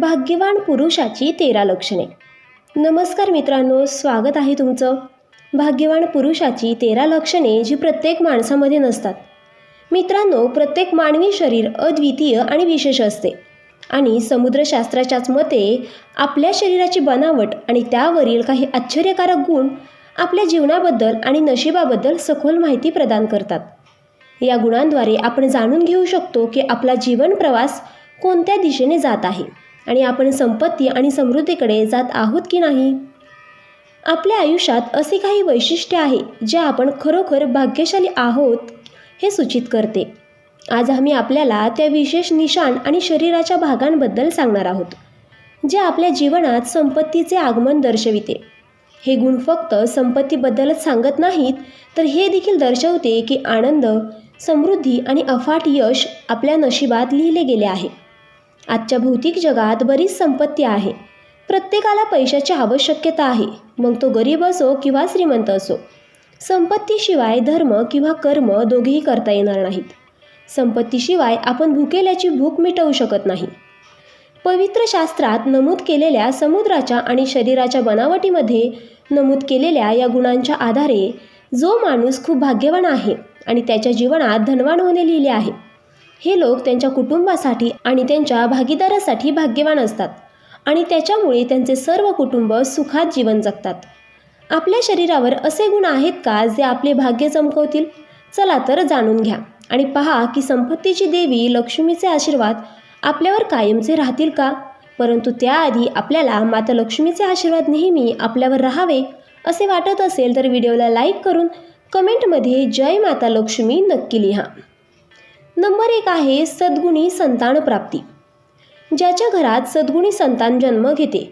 भाग्यवान पुरुषाची तेरा लक्षणे. नमस्कार मित्रांनो स्वागत आहे तुमचं. भाग्यवान पुरुषाची तेरा लक्षणे जी प्रत्येक माणसामध्ये नसतात. मित्रांनो प्रत्येक मानवी शरीर अद्वितीय आणि विशेष असते. आणि समुद्रशास्त्राच्याच मते आपल्या शरीराची बनावट आणि त्यावरील काही आश्चर्यकारक गुण आपल्या जीवनाबद्दल आणि नशिबाबद्दल सखोल माहिती प्रदान करतात. या गुणांद्वारे आपण जाणून घेऊ शकतो की आपला जीवन प्रवास कोणत्या दिशेने जात आहे. आणि आपण संपत्ती आणि समृद्धीकडे जात आहोत की नाही? आपल्या आयुष्यात असे काही वैशिष्ट्य आहे जे आपण खरोखर भाग्यशाली आहोत हे सूचित करते. आज आम्ही आपल्याला त्या विशेष निशाण आणि शरीराच्या भागांबद्दल सांगणार आहोत जे आपल्या जीवनात संपत्तीचे आगमन दर्शविते. हे गुण फक्त संपत्तीबद्दलच सांगत नाहीत तर हे देखील दर्शवते की आनंद समृद्धी आणि अफाट यश आपल्या नशिबात लिहिले गेले आहे. आजच्या भौतिक जगात बरीच संपत्ती आहे. प्रत्येकाला पैशाची आवश्यकता आहे. मग तो गरीब असो किंवा श्रीमंत असो संपत्तीशिवाय धर्म किंवा कर्म दोघेही करता येणार नाहीत. संपत्तीशिवाय आपण भुकेल्याची भूक मिटवू शकत नाही. पवित्र शास्त्रात नमूद केलेल्या समुद्राच्या आणि शरीराच्या बनावटीमध्ये नमूद केलेल्या या गुणांच्या आधारे जो माणूस खूप भाग्यवान आहे आणि त्याच्या जीवनात धनवान होणे लिहिले आहे. हे लोक त्यांच्या कुटुंबासाठी आणि त्यांच्या भागीदारासाठी भाग्यवान असतात आणि त्याच्यामुळे त्यांचे सर्व कुटुंब सुखात जीवन जगतात. आपल्या शरीरावर असे गुण आहेत का जे आपले भाग्य चमकवतील? चला तर जाणून घ्या आणि पहा की संपत्तीची देवी लक्ष्मीचे आशीर्वाद आपल्यावर कायमचे राहतील का? परंतु त्याआधी आपल्याला माता लक्ष्मीचे आशीर्वाद नेहमी आपल्यावर राहावे असे वाटत असेल तर व्हिडिओला लाईक करून कमेंटमध्ये जय माता लक्ष्मी नक्की लिहा. नंबर एक आहे सद्गुणी संतान प्राप्ती. ज्याच्या घरात सद्गुणी संतान जन्म घेते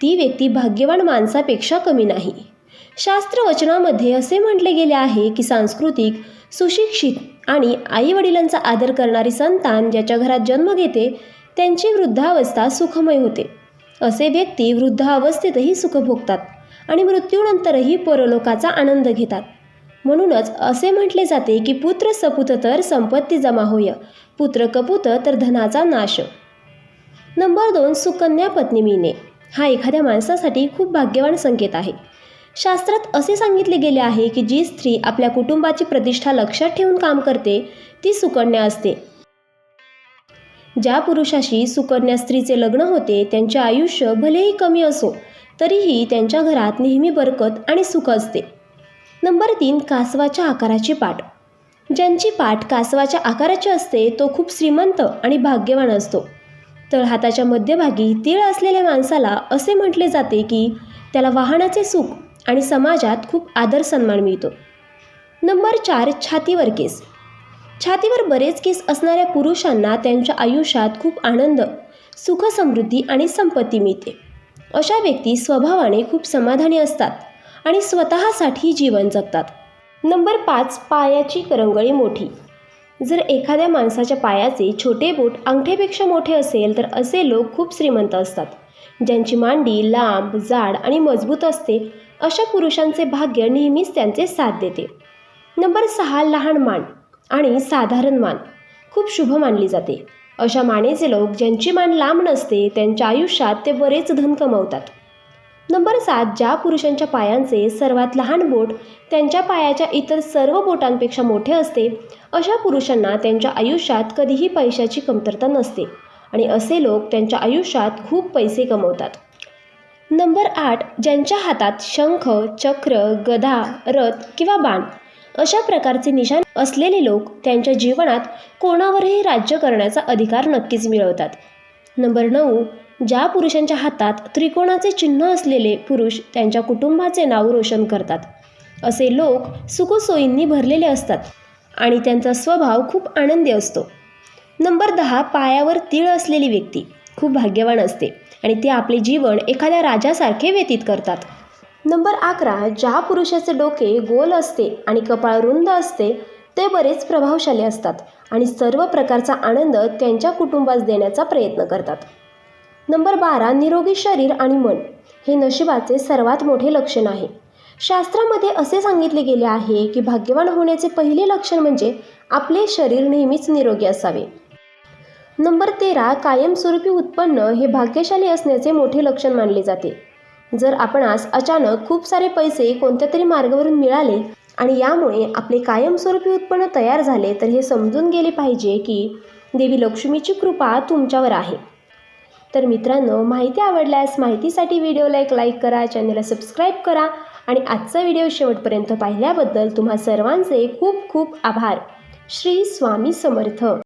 ती व्यक्ती भाग्यवान माणसापेक्षा कमी नाही. शास्त्रवचनामध्ये असे म्हटले गेले आहे की सांस्कृतिक सुशिक्षित आणि आईवडिलांचा आदर करणारी संतान ज्याच्या घरात जन्म घेते त्यांची वृद्धावस्था सुखमय होते. असे व्यक्ती वृद्धावस्थेतही सुख भोगतात आणि मृत्यूनंतरही परलोकाचा आनंद घेतात. म्हणूनच असे म्हटले जाते की पुत्र सपुत तर संपत्ती जमा होय पुत्र कपुत तर धनाचा नाश. नंबर दोन सुकन्या पत्नी मिळणे हा एखाद्या माणसासाठी खूप भाग्यवान संकेत आहे. शास्त्रात असे सांगितले गेले आहे की जी स्त्री आपल्या कुटुंबाची प्रतिष्ठा लक्षात ठेवून काम करते ती सुकन्या असते. ज्या पुरुषाशी सुकन्या स्त्रीचे लग्न होते त्यांचे आयुष्य भलेही कमी असो तरीही त्यांच्या घरात नेहमी बरकत आणि सुख असते. नंबर तीन कासवाच्या आकाराची पाठ. ज्यांची पाठ कासवाच्या आकाराची असते तो खूप श्रीमंत आणि भाग्यवान असतो. तळहाताच्या मध्यभागी तीळ असलेल्या माणसाला असे म्हटले जाते की त्याला वाहनाचे सुख आणि समाजात खूप आदर सन्मान मिळतो. नंबर चार छातीवर केस. छातीवर बरेच केस असणाऱ्या पुरुषांना त्यांच्या आयुष्यात खूप आनंद सुख समृद्धी आणि संपत्ती मिळते. अशा व्यक्ती स्वभावाने खूप समाधानी असतात. आणि स्वतःसाठी जीवन जगतात. नंबर पाच पायाची करंगळी मोठी. जर एखाद्या माणसाच्या पायाचे छोटे बोट अंगठेपेक्षा मोठे असेल तर असे लोक खूप श्रीमंत असतात. ज्यांची मांडी लांब जाड आणि मजबूत असते अशा पुरुषांचे भाग्य नेहमीच त्यांचे साथ देते. नंबर सहा लहान मान आणि साधारण मान. खूप शुभ मानली जाते. अशा मानेचे लोक ज्यांची मान लांब नसते त्यांच्या आयुष्यात ते बरेच धन कमवतात. नंबर सात ज्या पुरुषांच्या पायांचे सर्वात लहान बोट त्यांच्या पायाच्या इतर सर्व बोटांपेक्षा मोठे असते अशा पुरुषांना त्यांच्या आयुष्यात कधीही पैशाची कमतरता नसते आणि असे लोक त्यांच्या आयुष्यात खूप पैसे कमवतात. नंबर आठ ज्यांच्या हातात शंख चक्र गदा रथ किंवा बाण अशा प्रकारचे निशाण असलेले लोक त्यांच्या जीवनात कोणावरही राज्य करण्याचा अधिकार नक्कीच मिळवतात. नंबर नऊ ज्या पुरुषांच्या हातात त्रिकोणाचे चिन्ह असलेले पुरुष त्यांच्या कुटुंबाचे नाव रोशन करतात. असे लोक सुखसोयींनी भरलेले असतात आणि त्यांचा स्वभाव खूप आनंदी असतो. नंबर दहा पायावर तीळ असलेली व्यक्ती खूप भाग्यवान असते आणि ते आपले जीवन एखाद्या राजासारखे व्यतीत करतात. नंबर अकरा ज्या पुरुषाचे डोके गोल असते आणि कपाळ रुंद असते ते बरेच प्रभावशाली असतात आणि सर्व प्रकारचा आनंद त्यांच्या कुटुंबास देण्याचा प्रयत्न करतात. नंबर बारा निरोगी शरीर आणि मन. हे नशिबाचे सर्वात मोठे लक्षण आहे. शास्त्रामध्ये असे सांगितले गेले आहे की भाग्यवान होण्याचे पहिले लक्षण म्हणजे आपले शरीर नेहमीच निरोगी असावे. नंबर तेरा कायमस्वरूपी उत्पन्न हे भाग्यशाली असण्याचे मोठे लक्षण मानले जाते. जर आपणास अचानक खूप सारे पैसे कोणत्या तरी मार्गावरून मिळाले आणि यामुळे आपले कायमस्वरूपी उत्पन्न तयार झाले तर हे समजून गेले पाहिजे की देवी लक्ष्मीची कृपा तुमच्यावर आहे. तर मित्रांनो माहिती आवडल्यास माहितीसाठी व्हिडिओला एक लाईक करा चॅनलला सबस्क्राईब करा आणि आजचा व्हिडिओ शेवटपर्यंत पाहिल्याबद्दल तुम्हा सर्वांचे खूप खूप आभार. श्री स्वामी समर्थ.